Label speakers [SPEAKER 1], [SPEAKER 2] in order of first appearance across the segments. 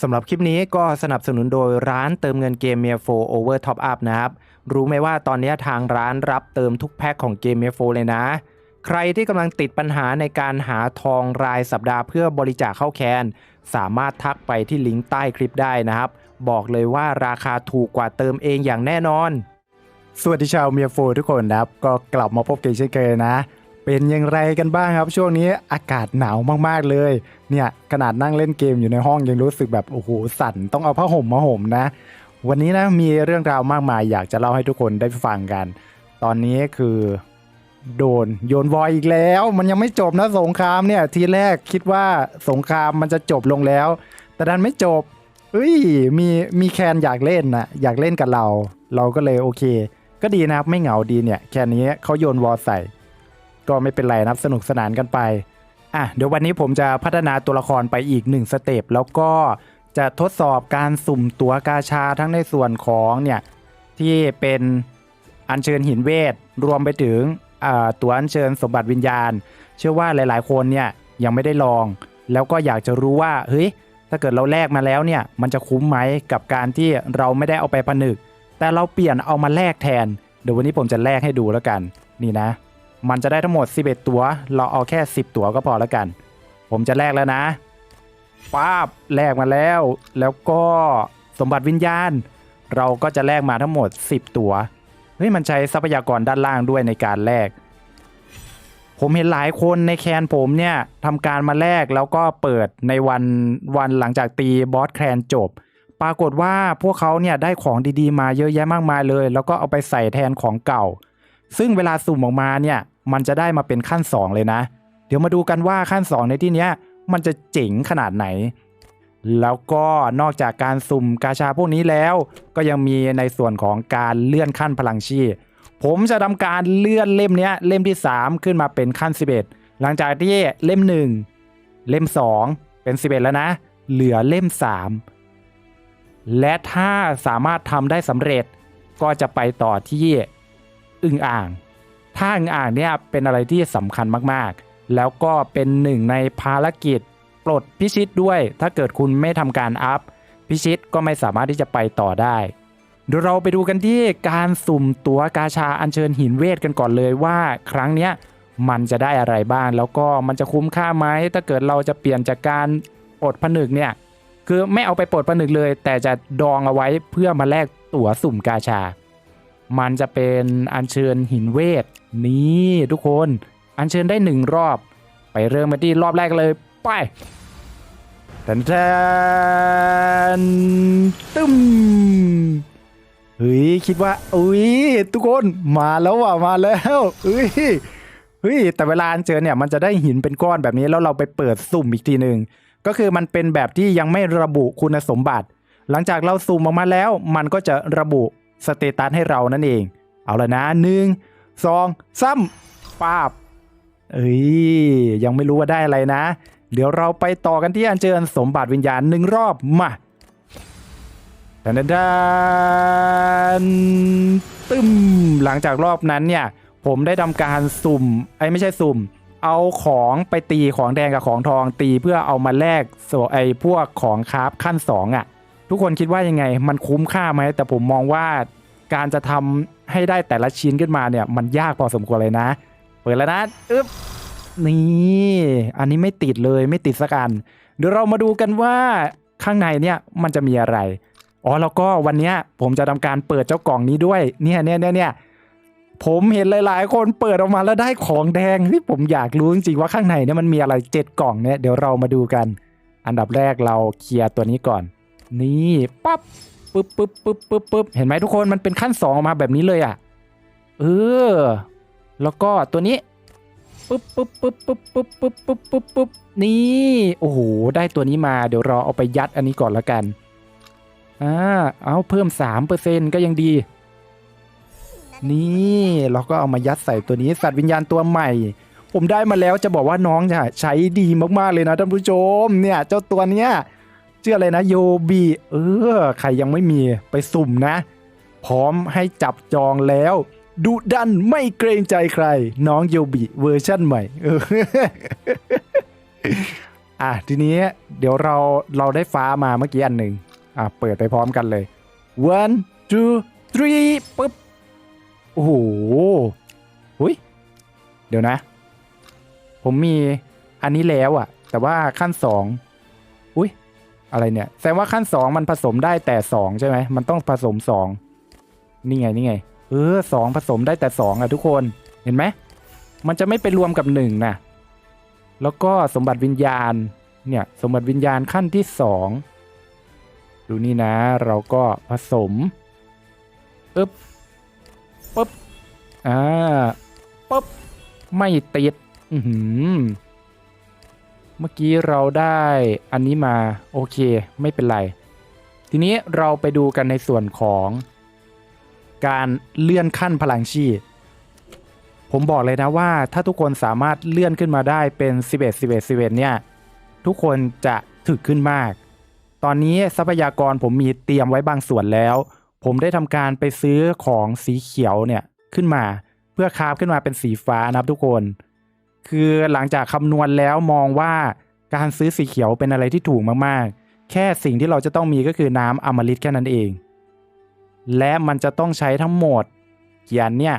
[SPEAKER 1] สำหรับคลิปนี้ก็สนับสนุนโดยร้านเติมเงินเกมเมียโฟโอเวอร์ท็อปอัพนะครับ รู้ไหมว่าตอนนี้ทางร้านรับเติมทุกแพ็คของเกมเมียโฟเลยนะ ใครที่กำลังติดปัญหาในการหาทองรายสัปดาห์เพื่อบริจาคเข้าแคน สามารถทักไปที่ลิงก์ใต้คลิปได้นะครับ บอกเลยว่าราคาถูกกว่าเติมเองอย่างแน่นอน สวัสดีชาวเมียโฟทุกคนนะครับ ก็กลับมาพบกันเช่นเคยนะ เป็นอย่างไรกันบ้างครับ ช่วงนี้อากาศหนาวมากๆเลย เนี่ยขนาดนั่งเล่นเกมอยู่ในห้องยังรู้สึกแบบโอ้โหสั่นต้องเอาผ้าห่มมาห่มนะ วันนี้นะมีเรื่องราวมากมายอยากจะเล่าให้ทุกคนได้ฟังกัน ตอนนี้คือโดนโยนวอยอีกแล้ว มันยังไม่จบนะสงครามเนี่ยทีแรกคิดว่าสงครามมันจะจบลงแล้ว แต่ดันไม่จบเฮ้ยมีมีแคนอยากเล่นนะอยากเล่นกับเรา เราก็เลยโอเค ก็ดีนะครับไม่เหงาดีเนี่ยแค่นี้เขาโยนวอลใส่ ก็ไม่เป็นไรนะครับสนุกสนานกันไปอะเดี๋ยววันนี้ผมจะพัฒนาตัวละครไปอีกหนึ่งสเต็ปแล้วก็จะทดสอบการสุ่มตัวกาชาทั้งในส่วนของเนี่ยที่เป็นอัญเชิญหินเวท รวมไปถึงอ่าตัวอัญเชิญสมบัติวิญญาณ เชื่อว่าหลายๆ คนเนี่ยยังไม่ได้ลอง แล้วก็อยากจะรู้ว่าเฮ้ยถ้าเกิดเราแลกมาแล้วเนี่ยมันจะคุ้มไหมกับการที่เราไม่ได้เอาไปผนึก แต่เราเปลี่ยนเอามาแลกแทน เดี๋ยววันนี้ผมจะแลกให้ดูแล้วกัน นี่นะ มันจะได้ทั้งหมด 11 ตัว เราเอาแค่ 10 ตัวก็พอแล้วกัน ผมจะแลกแล้วนะป้าบแลกมาแล้ว แล้วก็สมบัติวิญญาณ เราก็จะแลกมาทั้งหมด 10 ตัวเฮ้ยมันใช้ทรัพยากรด้านล่างด้วยในการแลกผมเห็นหลายคนในแคนผมเนี่ยทำการมาแลกแล้วก็เปิดในวันวันหลังจากตีบอสแคนจบ ปรากฏว่าพวกเขาเนี่ยได้ของดีๆ มาเยอะแยะมากมายเลย แล้วก็เอาไปใส่แทนของเก่า ซึ่งเวลาสุ่มออกมาเนี่ย มันจะได้มาเป็นขั้น 2 เลยนะ เดี๋ยวมาดูกันว่าขั้น 2 ในที่นี้มันจะเจ๋งขนาดไหน แล้วก็นอกจากการสุ่มกาชาพวกนี้แล้ว ก็ยังมีในส่วนของการเลื่อนขั้นพลังชีพผมจะทำการเลื่อนเล่มนี้เล่มที่ 3 ขึ้นมาเป็นขั้น 11 หลังจากที่เล่ม 1 เล่ม 2 เป็น 11 แล้วนะ เหลือเล่ม 3 และถ้าสามารถทำได้สำเร็จก็จะไปต่อที่อึ่งอ่าง ถ้าอึ่งอ่างเนี่ยเป็นอะไรที่สำคัญมากๆ แล้วก็เป็นหนึ่งในภารกิจปลดพิชิตด้วย ถ้าเกิดคุณไม่ทำการอัพ พิชิตก็ไม่สามารถที่จะไปต่อได้เดี๋ยวเราไปดูกันที่การสุ่มตัวกาชาอัญเชิญหินเวทกันก่อนเลยว่า ครั้งเนี้ยมันจะได้อะไรบ้าง แล้วก็มันจะคุ้มค่าไหมถ้าเกิดเราจะเปลี่ยนจากการปลดผนึกเนี่ยคือไม่เอาไปปลดผนึกเลย แต่จะดองเอาไว้เพื่อมาแลกตั๋วสุ่มกาชา มันจะเป็นอัญเชิญหินเวท นี่ทุกคน อัญเชิญได้หนึ่งรอบ ไปเริ่มมาที่รอบแรกเลยไปแทนแทนตึมเฮ้ยคิดว่าอุ้ยทุกคนมาแล้วว่ะมาแล้วเฮ้ยเฮ้ยแต่เวลาอัญเชิญเนี่ยมันจะได้หินเป็นก้อนแบบนี้แล้วเราไปเปิดสุ่มอีกทีหนึ่งก็คือมันเป็นแบบที่ยังไม่ระบุคุณสมบัติ หลังจากเราสุ่มออกมาแล้ว มันก็จะระบุสเตตัสให้เรานั่นเอง เอาละนะหนึ่ง สองซ้ำปาบ เอ้ย ยังไม่รู้ว่าได้อะไรนะ เดี๋ยวเราไปต่อกันที่อัญเชิญสมบัติวิญญาณหนึ่งรอบมาดันดันตึมหลังจากรอบนั้นเนี่ย ผมได้ทำการสุ่ม ไอ้ไม่ใช่สุ่ม เอาของไปตีของแดงกับของทองตีเพื่อเอามาแลกโซไอ้พวกของคราฟขั้นสองอะ ทุกคนคิดว่ายังไง มันคุ้มค่าไหม แต่ผมมองว่า การจะทำให้ได้แต่ละชิ้นขึ้นมาเนี่ย มันยากพอสมควรเลยนะ เปิดแล้วนะอึ๊บนี่อันนี้ไม่ติดเลยไม่ติดสักอันเดี๋ยวเรามาดูกันว่าข้างในเนี่ยมันจะมีอะไรอ๋อแล้วก็วันนี้ผมจะทำการเปิดเจ้ากล่องนี้ด้วยเนี่ยเนี่ยเนี่ยเนี่ยผมเห็นหลาย ๆ คนเปิดออกมาแล้วได้ของแดงที่ผมอยากรู้จริงๆว่าข้างในเนี่ยมันมีอะไรเจ็ดกล่องเนี่ยเดี๋ยวเรามาดูกัน อันดับแรกเราเคลียร์ตัวนี้ก่อน นี่ปั๊บ ปึ๊บปึ๊บปึ๊บปึ๊บปึ๊บเห็นไหมทุกคนมันเป็นขั้นสองออกมาแบบนี้เลยอะเออแล้วก็ตัวนี้ปึ๊บปึ๊บปึ๊บปึ๊บปึ๊บปึ๊บปึ๊บปึ๊บปึ๊บนี่โอ้โหได้ตัวนี้มาเดี๋ยวรอเอาไปยัดอันนี้ก่อนละกันอ่าเอาเพิ่ม3%ก็ยังดี นี่เราก็เอามายัดใส่ตัวนี้สัตว์วิญญาณตัวใหม่ ผมได้มาแล้วจะบอกว่าน้องจะใช้ดีมากๆเลยนะท่านผู้ชมเนี่ย เจ้าตัวเนี้ย ชื่ออะไรนะโยบีเออใครยังไม่มีไปสุ่มนะ พร้อมให้จับจองแล้วดุดันไม่เกรงใจใคร น้องโยบิเวอร์ชั่นใหม่อะทีนี้เดี๋ยวเราเราได้ฟ้ามาเมื่อกี้อันหนึ่งอะเปิดไปพร้อมกันเลย one two three ปึ๊บโอ้โหหุยเดี๋ยวนะ ผมมีอันนี้แล้วอะแต่ว่าขั้นสอง อะไรเนี่ยแสดงว่าขั้นสองมันผสมได้แต่สองใช่ไหมมันต้องผสมสองนี่ไงนี่ไงเออสองผสมได้แต่สองอะทุกคนเห็นไหมมันจะไม่ไปรวมกับหนึ่งนะแล้วก็สมบัติวิญญาณเนี่ยสมบัติวิญญาณขั้นที่สองดูนี่นะ เราก็ผสมปึ๊บปึ๊บอ่าปึ๊บไม่ติดอือหือ เมื่อกี้เราได้อันนี้มาโอเคไม่เป็นไร ทีนี้เราไปดูกันในส่วนของการเลื่อนขั้นพลังชีพผมบอกเลยนะว่าถ้าทุกคนสามารถเลื่อนขึ้นมาได้เป็น 11 11 11 เนี่ย ทุกคนจะถึกขึ้นมาก ตอนนี้ทรัพยากรผมมีเตรียมไว้บางส่วนแล้ว ผมได้ทำการไปซื้อของสีเขียวเนี่ยขึ้นมา เพื่อคราฟขึ้นมาเป็นสีฟ้านะครับทุกคน คือหลังจากคำนวณแล้วมองว่าการซื้อสีเขียวเป็นอะไรที่ถูกมากๆ แค่สิ่งที่เราจะต้องมีก็คือน้ำอมฤตแค่นั้นเอง และมันจะต้องใช้ทั้งหมดกี่อันเนี่ย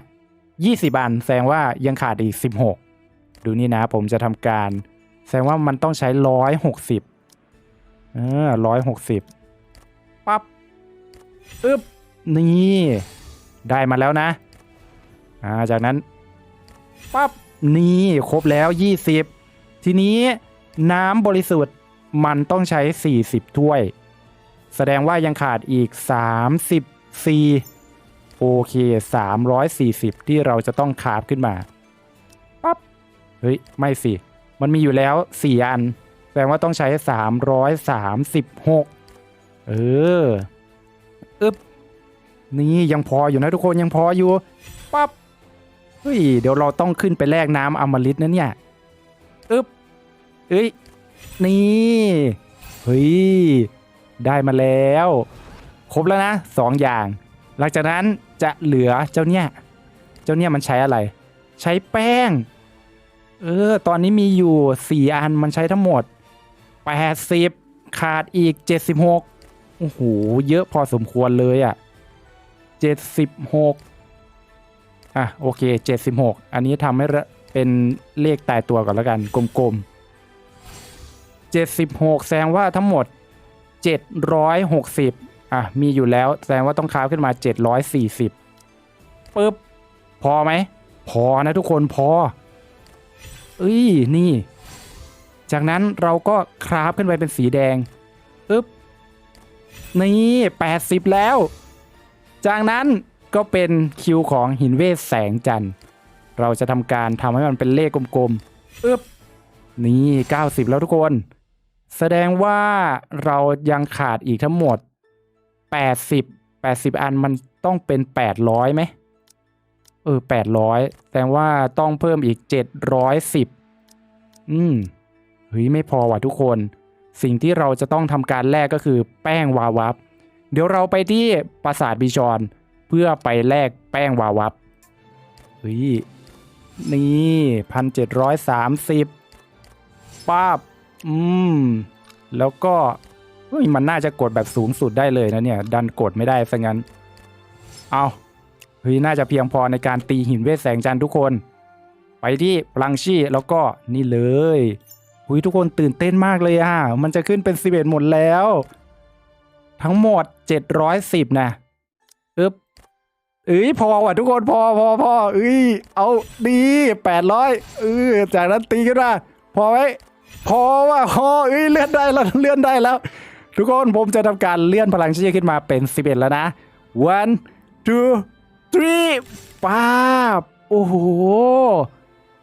[SPEAKER 1] 20 อันแสดงว่ายังขาดอีก 16 ดูนี่นะผมจะทำการ แสดงว่ามันต้องใช้ 160เออ160 ปั๊บอึบนี่ ได้มาแล้วนะ อ่า จากนั้น ปั๊บ นี่ครบแล้ว 20 ทีนี้น้ำบริสุทธิ์มันต้องใช้ 40 ถ้วย แสดงว่ายังขาดอีก 34 โอเค 340 ที่เราจะต้องคาบขึ้นมาปั๊บเฮ้ย ไม่สิ มันมีอยู่แล้ว 4 อัน แสดงว่าต้องใช้ 336 เออ อึบนี่ยังพออยู่นะทุกคนยังพออยู่ปั๊บ เฮ้ยเดี๋ยวเราต้องขึ้นไปแลกน้ำอมฤตนะเนี่ยอึ๊บเอ้ยนี่เฮ้ยได้มาแล้ว ครบแล้วนะสองอย่าง หลังจากนั้นจะเหลือเจ้าเนี่ย เจ้าเนี่ยมันใช้อะไร ใช้แป้ง เออ ตอนนี้มีอยู่ 4 อันมันใช้ทั้งหมด 80 ขาดอีก 76โอ้โหเยอะพอสมควรเลยอะ่ะ 76 อะโอเค 76 อันนี้ทำให้เป็นเลขตายตัวก่อนแล้วกันกลมๆ 76 แสดงว่าทั้งหมด 760 อะ มีอยู่แล้วแสดงว่าต้องค้าขึ้นมา 740ปึ๊บ พอไหม พอนะทุกคนพอเอ้ยนี่ จากนั้นเราก็คราฟขึ้นไปเป็นสีแดงปึ๊บนี่ 80 แล้ว จากนั้น ก็เป็นคิวของหินเวทแสงจันทร์ เราจะทำการทำให้มันเป็นเลขกลมๆอึ๊บนี่ 90 แล้วทุกคน แสดงว่าเรายังขาดอีกทั้งหมด 80 80 อันมันต้องเป็น 800ไหมเออ 800แสดงว่าต้องเพิ่มอีก 710 อืม เฮ้ย ไม่พอว่ะทุกคน สิ่งที่เราจะต้องทำการแลกก็คือแป้งวาวับ เดี๋ยวเราไปที่ปราสาทบิชอน เพื่อไปแลกแป้งวาวับเฮ้ยนี่พันเจ็ดร้อยสามสิบป้าบอืม แล้วก็เฮ้ยมันน่าจะกดแบบสูงสุดได้เลยนะเนี่ย ดันกดไม่ได้ซะงั้น เอาเฮ้ยน่าจะเพียงพอในการตีหินเวทแสงจันทร์ทุกคน ไปที่พลังชีแล้วก็นี่เลยหุยทุกคนตื่นเต้นมากเลยอะ มันจะขึ้นเป็น 11 หมดแล้ว ทั้งหมด 710 นะอึ๊บ เอ้ยพอว่ะทุกคนพอพอพอเอ้ยเอาดีแปดร้อยเออจากนั้นตีขึ้นมาพอไหมพอว่ะพอเอ้ยเลื่อนได้แล้วเลื่อนได้แล้ว ทุกคนผมจะทำการเลื่อนพลังชีพขึ้นมาเป็น 11 แล้วนะ one two three ป้าบโอ้โห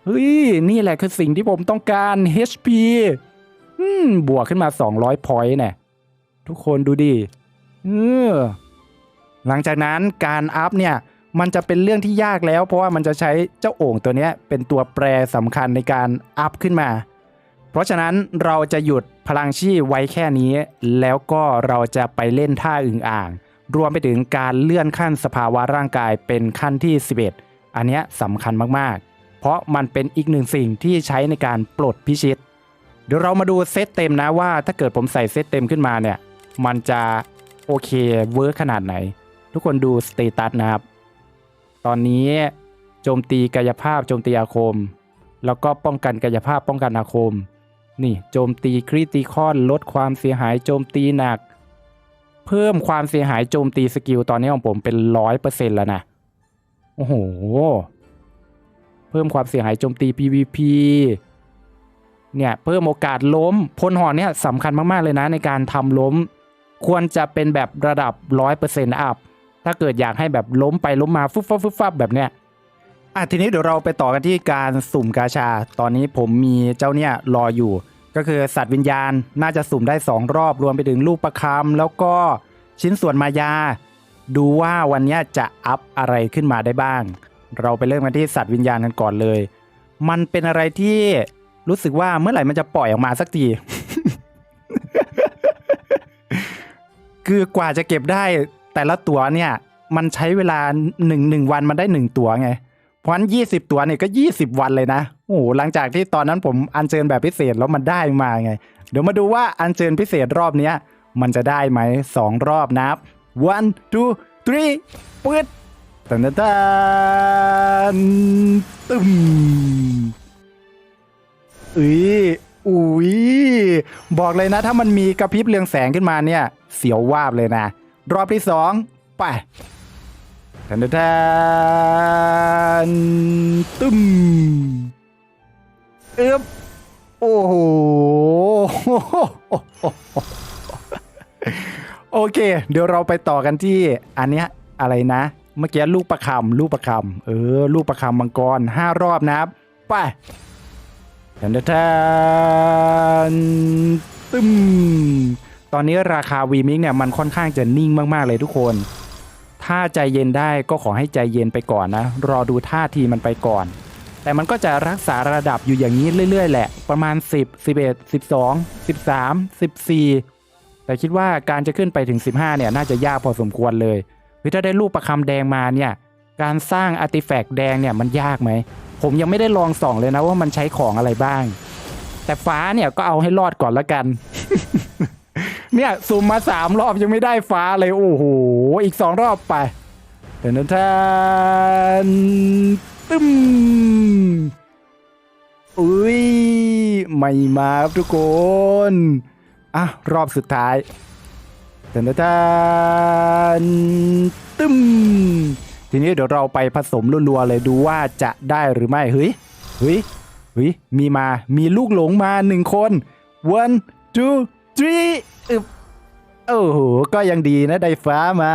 [SPEAKER 1] เฮ้ยนี่แหละคือสิ่งที่ผมต้องการ HP อืมบวกขึ้นมา 200 point เนี่ยทุกคนดูดิเออ หลังจากนั้นการอัพเนี่ยมันจะเป็นเรื่องที่ยากแล้ว เพราะว่ามันจะใช้เจ้าโอ่งตัวเนี้ยเป็นตัวแปรสำคัญในการอัพขึ้นมา เพราะฉะนั้นเราจะหยุดพลังชีพไว้แค่นี้ แล้วก็เราจะไปเล่นท่าอึ่งอ่าง รวมไปถึงการเลื่อนขั้นสภาวะร่างกายเป็นขั้นที่ 11 อันเนี้ยสำคัญมากๆ เพราะมันเป็นอีกหนึ่งสิ่งที่ใช้ในการปลดพิชิต เดี๋ยวเรามาดูเซตเต็มนะว่าถ้าเกิดผมใส่เซตเต็มขึ้นมาเนี่ยมันจะโอเคเวิร์ขนาดไหน ทุกคนดูสเตตัสนะครับ ตอนนี้โจมตีกายภาพโจมตีอาคม แล้วก็ป้องกันกายภาพป้องกันอาคม นี่โจมตีคริติคอนลดความเสียหายโจมตีหนัก เพิ่มความเสียหายโจมตีสกิลตอนนี้ของผมเป็นร้อยเปอร์เซ็นต์แล้วนะ โอ้โห เพิ่มความเสียหายโจมตี PVP เนี่ยเพิ่มโอกาสล้มพลหอนเนี่ยสำคัญมาก ๆ เลยนะในการทำล้ม ควรจะเป็นแบบระดับร้อยเปอร์เซ็นต์อัพ ถ้าเกิดอยากให้แบบล้มไปล้มมาฟุบฟับฟุบฟับแบบเนี้ยอะทีนี้เดี๋ยวเราไปต่อกันที่การสุ่มกาชา ตอนนี้ผมมีเจ้าเนี่ยรออยู่ ก็คือสัตว์วิญญาณน่าจะสุ่มได้ 2 รอบรวมไปถึงลูกประคำแล้วก็ชิ้นส่วนมายา ดูว่าวันนี้จะอัพอะไรขึ้นมาได้บ้าง เราไปเริ่มกันที่สัตว์วิญญาณกันก่อนเลย มันเป็นอะไรที่รู้สึกว่าเมื่อไหร่มันจะปล่อยออกมาสักทีคือกว่าจะเก็บได้ แต่ละตัวเนี่ย มันใช้เวลาหนึ่งหนึ่งวันมันได้หนึ่งตัวไง เพราะฉะนั้นยี่สิบตัวเนี่ยก็ยี่สิบวันเลยนะ โอ้หหลังจากที่ตอนนั้นผมอัญเชิญแบบพิเศษแล้วมันได้มาไง เดี๋ยวมาดูว่าอัญเชิญพิเศษรอบเนี้ยมันจะได้ไหมสองรอบนับ one two three ปึ๊ดตันตันตันตึมอุ้ยอุ้ยบอกเลยนะ ถ้ามันมีกระพริบเรืองแสงขึ้นมาเนี่ย เสียววาบเลยนะ รอบที่สองไปทันทันทันตึมเอ๊บโอ้โหโอเค เดี๋ยวเราไปต่อกันที่อันเนี้ยอะไรนะ เมื่อกี้ลูกประคำลูกประคำเออ ลูกประคำมังกรห้ารอบนะครับ ไปทันทันทันตึม ตอนนี้ราคาวีมิกเนี่ยมันค่อนข้างจะนิ่งมากๆเลยทุกคน ถ้าใจเย็นได้ก็ขอให้ใจเย็นไปก่อนนะ รอดูท่าทีมันไปก่อน แต่มันก็จะรักษาระดับอยู่อย่างนี้เรื่อยๆ แหละ ประมาณ 10 11 12 13 14 แต่คิดว่าการจะขึ้นไปถึง 15 เนี่ยน่าจะยากพอสมควรเลยคือถ้าได้รูปประคำแดงมาเนี่ยการสร้างอาร์ติแฟกต์แดงเนี่ยมันยากไหม ผมยังไม่ได้ลองส่องเลยนะว่ามันใช้ของอะไรบ้าง แต่ฟ้าเนี่ยก็เอาให้รอดก่อนละกัน เนี่ยซูมมาสามรอบยังไม่ได้ฟ้าเลย โอ้โห อีกสองรอบไปเดินทานตึมอุ้ย ไม่มาครับทุกคน อะ รอบสุดท้ายเดินทานตึมทีนี้เดี๋ยวเราไปผสมรัวๆเลยดูว่าจะได้หรือไม่ เฮ้ย เฮ้ย เฮ้ย มีมา มีลูกหลงมาหนึ่งคน one two three อึบโอ้โห ก็ยังดีนะได้ฟ้ามา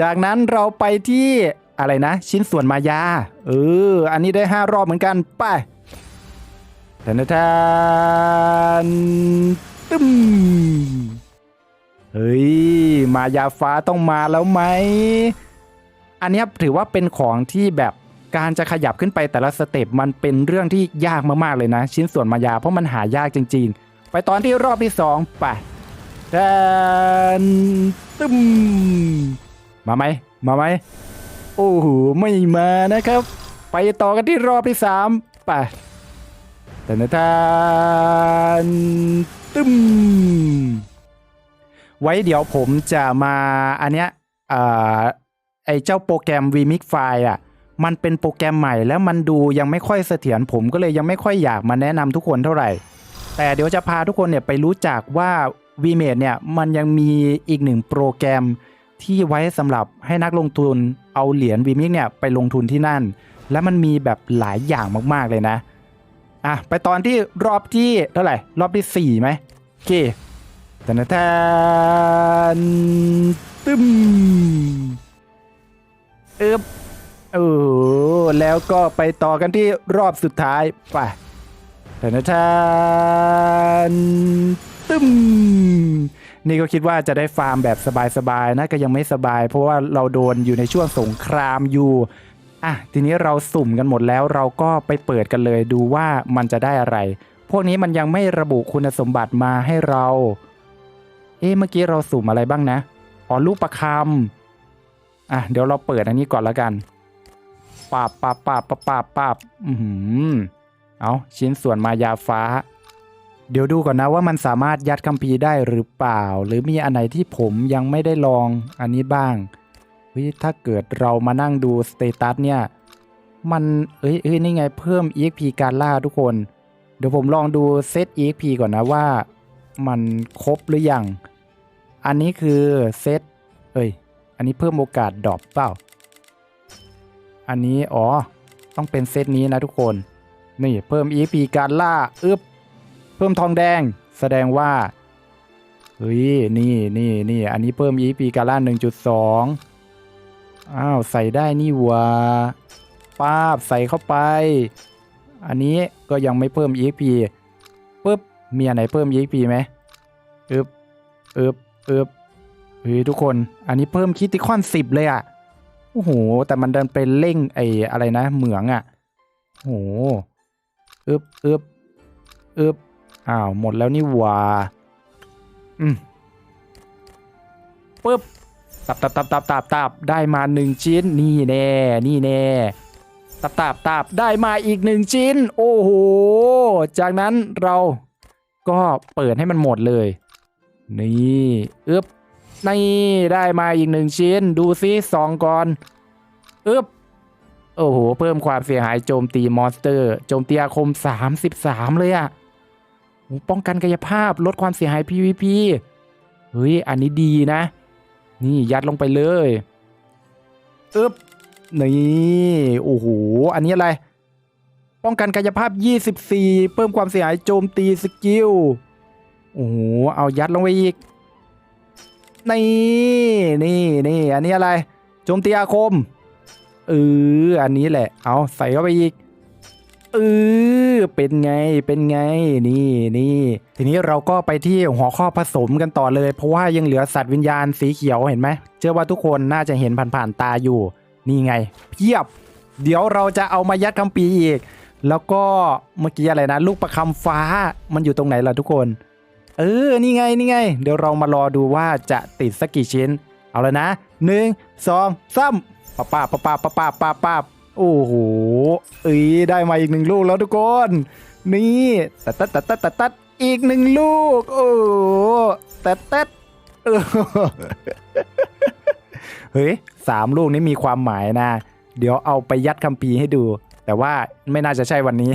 [SPEAKER 1] จากนั้นเราไปที่อะไรนะ ชิ้นส่วนมายา เออ อันนี้ได้ห้ารอบเหมือนกัน ไปแทนแทนตึมเฮ้ย มายาฟ้าต้องมาแล้วไหม อันนี้ถือว่าเป็นของที่แบบการจะขยับขึ้นไปแต่ละสเต็ปมันเป็นเรื่องที่ยากมากๆเลยนะ ชิ้นส่วนมายาเพราะมันหายากจริง ๆ ไปตอนที่รอบที่สองไปแทนตึมมาไหมมาไหมโอ้โหไม่มานะครับ ไปต่อกันที่รอบที่สามไปแทนแทนตึมไว้เดี๋ยวผมจะมาอันเนี้ยไอเจ้าโปรแกรม vmix file อะมันเป็นโปรแกรมใหม่แล้วมันดูยังไม่ค่อยเสถียรผมก็เลยยังไม่ค่อยอยากมาแนะนำทุกคนเท่าไหร่ แต่เดี๋ยวจะพาทุกคนเนี่ยไปรู้จักว่า vmate เนี่ยมันยังมีอีกหนึ่งโปรแกรมที่ไว้สำหรับให้นักลงทุนเอาเหรียญ vmix เนี่ยไปลงทุนที่นั่น และมันมีแบบหลายอย่างมากๆเลยนะอะไปตอนที่รอบที่เท่าไหร่ รอบที่สี่ไหมโอเคแทนแทนตึมเอบเออแล้วก็ไปต่อกันที่รอบสุดท้ายไป แทนทานตึมนี่ก็คิดว่าจะได้ฟาร์มแบบสบายๆนะก็ยังไม่สบาย เพราะว่าเราโดนอยู่ในช่วงสงครามอยู่อะทีนี้เราสุ่มกันหมดแล้วเราก็ไปเปิดกันเลยดูว่ามันจะได้อะไร พวกนี้มันยังไม่ระบุคุณสมบัติมาให้เรา เอ๊ะเมื่อกี้เราสุ่มอะไรบ้างนะอ๋อลูกประคำอะเดี๋ยวเราเปิดอันนี้ก่อนแล้วกันปาบปาบปาบปาบปาบปาบอือหือ เอาชิ้นส่วนมายาฟ้า เดี๋ยวดูก่อนนะว่ามันสามารถยัดคัมภีร์ได้หรือเปล่า หรือมีอันไหนที่ผมยังไม่ได้ลองอันนี้บ้างเฮ้ยถ้าเกิดเรามานั่งดูสเตตัสเนี่ยมันเอ้ยเอ้ยนี่ไงเพิ่ม EXP การล่าทุกคน เดี๋ยวผมลองดูเซต EXP ก่อนนะว่ามันครบหรือยัง อันนี้คือเซตเอ้ยอันนี้เพิ่มโอกาสดรอปเปล่า อันนี้อ๋อต้องเป็นเซตนี้นะทุกคน นี่เพิ่ม EXP การล่าอึบเพิ่มทองแดง แสดงว่าเฮ้ยนี่นี่นี่อันนี้เพิ่ม EXP การล่า1.2อ้าวใส่ได้นี่วะป้าบใส่เข้าไป อันนี้ก็ยังไม่เพิ่ม EXP ปึ๊บมีอันไหนเพิ่ม EXP ไหมอึบอึบอึบเฮ้ยทุกคนอันนี้เพิ่มคิติคอน10เลยอะโอ้โห แต่มันเดินไปเร่งไอ้อะไรนะ เหมืองอะโอ้โห อึบอึบอึบอ้าว หมดแล้วนี่หว่าอืมปึ๊บตับตับตับตับตับตับได้มาหนึ่งชิ้น นี่แน่ นี่แน่ ตับตับตับได้มาอีกหนึ่งชิ้น โอ้โห จากนั้นเราก็เปิดให้มันหมดเลย นี่อึบนี่ได้มาอีกหนึ่งชิ้น ดูซิสองก่อนอึบ โอ้โห เพิ่มความเสียหายโจมตีมอนสเตอร์ โจมตีอาคม 33 เลยอะป้องกันกายภาพลดความเสียหาย PVP เฮ้ย อันนี้ดีนะ นี่ยัดลงไปเลยอึบนี่โอ้โห อันนี้อะไร ป้องกันกายภาพ 24 เพิ่มความเสียหายโจมตีสกิล โอ้โห เอายัดลงไปอีก นี่ นี่นี่ อันนี้อะไร โจมตีอาคม เอออันนี้แหละ เอาใส่เข้าไปอีกเออเป็นไงเป็นไงนี่นี่ทีนี้เราก็ไปที่หัวข้อผสมกันต่อเลย เพราะว่ายังเหลือสัตว์วิญญาณสีเขียวเห็นไหมเชื่อว่าทุกคนน่าจะเห็นผ่านๆตาอยู่ นี่ไง เพียบ เดี๋ยวเราจะเอามายัดคำปีอีก แล้วก็เมื่อกี้อะไรนะ ลูกประคำฟ้ามันอยู่ตรงไหนล่ะทุกคน เออนี่ไงนี่ไง เดี๋ยวเรามารอดูว่าจะติดสักกี่ชิ้น เอาเลยนะหนึ่งสองสาม ป้าป้าป้าป้าป้าป้าป้าป้าโอ้โหเอ้ยได้มาอีกหนึ่งลูกแล้วทุกคน นี่ตัดตัดตัดตัดตัดตัดอีกหนึ่งลูก โอ้ตัดตัดเออเฮ้ยสามลูกนี้มีความหมายนะ เดี๋ยวเอาไปยัดคัมภีร์ให้ดู แต่ว่าไม่น่าจะใช่วันนี้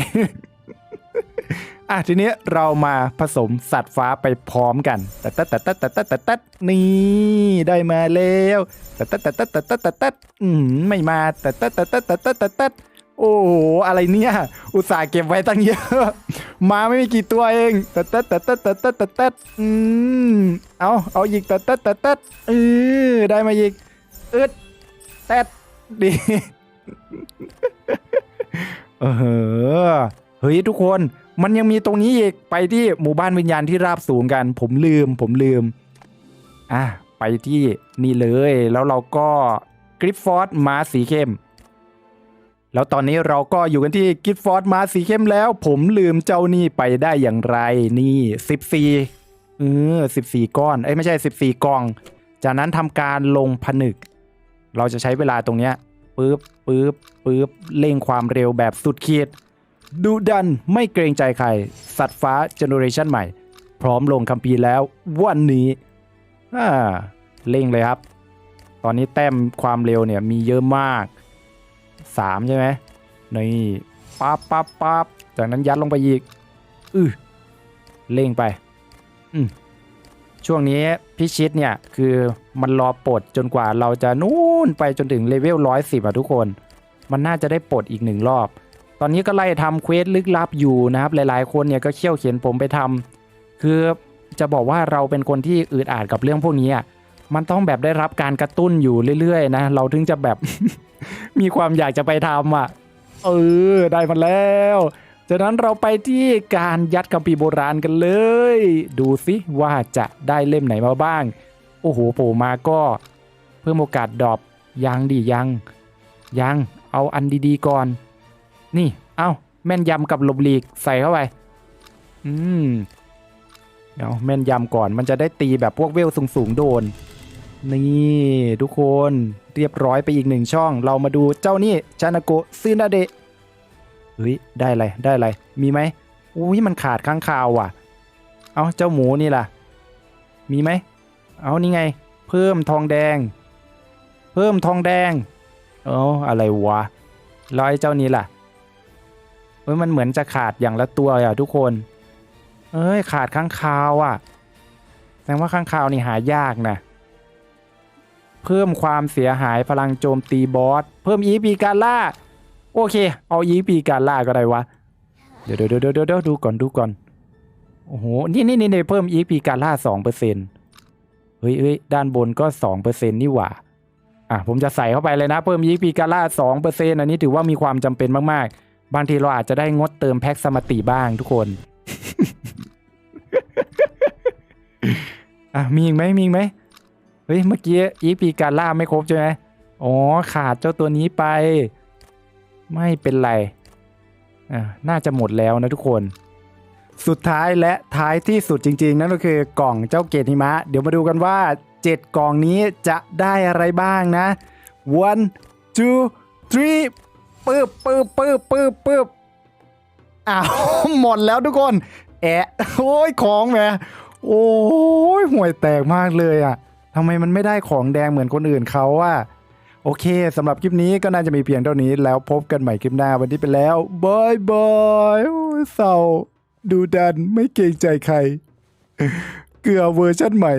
[SPEAKER 1] อะทีนี้เรามาผสมสัตว์ฟ้าไปพร้อมกันตัดตัดตัดตัดตัดตัดตัดตัดนี่ได้มาแล้วตัดตัดตัดตัดตัดตัดตัดตัดอืมไม่มาตัดตัดตัดตัดตัดตัดตัดตัดโอ้โหอะไรเนี่ยอุตส่าห์เก็บไว้ตั้งเยอะ มาไม่มีกี่ตัวเองตัดตัดตัดตัดตัดตัดตัดตัดอืมเอาเอาอีกตัดตัดตัดตัดเออได้มาอีกอึดแตดดีเออ เฮ้ยทุกคนมันยังมีตรงนี้อีกไปที่หมู่บ้านวิญญาณที่ราบสูงกัน ผมลืม ผมลืมอะไปที่นี่เลยแล้วเราก็กริฟฟอร์ดมาสีเข้ม แล้วตอนนี้เราก็อยู่กันที่กริฟฟอร์ดมาสีเข้มแล้ว ผมลืมเจ้านี่ไปได้อย่างไรนี่สิบสี่เออสิบสี่ก้อนเอ้ยไม่ใช่สิบสี่กล่อง จากนั้นทำการลงผนึก เราจะใช้เวลาตรงเนี้ยปึ๊บปึ๊บปึ๊บเร่งความเร็วแบบสุดขีด ดูดันไม่เกรงใจใคร สัตว์ฟ้าเจเนอเรชันใหม่ พร้อมลงคัมภีแล้ววันนี้อ่าเร่งเลยครับ ตอนนี้แต้มความเร็วเนี่ยมีเยอะมาก 3 ใช่ไหมนี่ปั๊บปั๊บปั๊บจากนั้นยัดลงไปอีกอือเร่งไปอืมช่วงนี้พิชิตเนี่ยคือมันรอปลดจนกว่าเราจะนู่นไปจนถึงเลเวลร้อยสิบอะทุกคน มันน่าจะได้ปลดอีกหนึ่งรอบ ตอนนี้ก็ไล่ทำเควสลึกลับอยู่นะครับ หลายๆ คนเนี่ยก็เขี่ยวเขียนผมไปทำคือจะบอกว่าเราเป็นคนที่อืดอาดกับเรื่องพวกนี้อะมันต้องแบบได้รับการกระตุ้นอยู่เรื่อยๆ นะ เราถึงจะแบบ มีความอยากจะไปทำอะ เออ ได้มาแล้วจากนั้นเราไปที่การยัดคัมภีร์โบราณกันเลย ดูสิว่าจะได้เล่มไหนมาบ้าง โอ้โหโผล่มาก็เพิ่มโอกาสดรอปยังดิยัง ยังเอาอันดีๆก่อน นี่ เอาแม่นยำกับหลบหลีกใส่เข้าไป อืมเดี๋ยวแม่นยำก่อน มันจะได้ตีแบบพวกเวลสูงๆโดน นี่ทุกคน เรียบร้อยไปอีกหนึ่งช่อง เรามาดูเจ้านี่ชานาโกะซึนาเดะ เฮ้ย ได้อะไร ได้อะไร มีไหมอุ้ยมันขาดข้างคาวว่ะ เอาเจ้าหมูนี่ล่ะ มีไหม เอานี่ไง เพิ่มทองแดง เพิ่มทองแดง เอาอะไรวะร้อยเจ้านี้ล่ะ เอ้ยมันเหมือนจะขาดอย่างละตัวอะทุกคน เอ้ยขาดข้างคาวอะ แสดงว่าข้างคาวนี่หายากนะ เพิ่มความเสียหายพลังโจมตีบอส เพิ่มอีปีการล่า โอเค เอาอีปีการล่าก็ได้วะ เดี๋ยวเดี๋ยวเดี๋ยวเดี๋ยวดูก่อนดูก่อน โอ้โห นี่นี่นี่เพิ่มอีปีการล่าสองเปอร์เซ็นต์เฮ้ยเฮ้ยด้านบนก็สองเปอร์เซ็นต์นี่หว่าอะผมจะใส่เข้าไปเลยนะ เพิ่มอีปีการล่าสองเปอร์เซ็นต์อันนี้ถือว่ามีความจำเป็นมากๆ บางทีเราอาจจะได้งดเติมแพ็กสมาติบ้างทุกคนอะมีอีกไหมมีอีกไหมเฮ้ยเมื่อกี้อีปีการล่าไม่ครบใช่ไหมอ๋อขาดเจ้าตัวนี้ไป ไม่เป็นไรอ่าน่าจะหมดแล้วนะทุกคน สุดท้ายและท้ายที่สุดจริง ๆ นั่นก็คือกล่องเจ้าเกตหิมะ เดี๋ยวมาดูกันว่า 7 กล่องนี้จะได้อะไรบ้างนะ one two three ปึ๊บปึ๊บปึ๊บปึ๊บปึ๊บอ้าวหมดแล้วทุกคน แอะโอ้ยของแหมโอ้ยห่วยแตกมากเลยอะทำไมมันไม่ได้ของแดงเหมือนคนอื่นเขาอะโอเคสำหรับคลิปนี้ก็น่าจะมีเพียงเท่านี้ แล้วพบกันใหม่คลิปหน้าวันนี้ไปแล้วบายบายโอ้ยเศร้าดูดันไม่เกรงใจใคร เกลือเวอร์ชั่นใหม่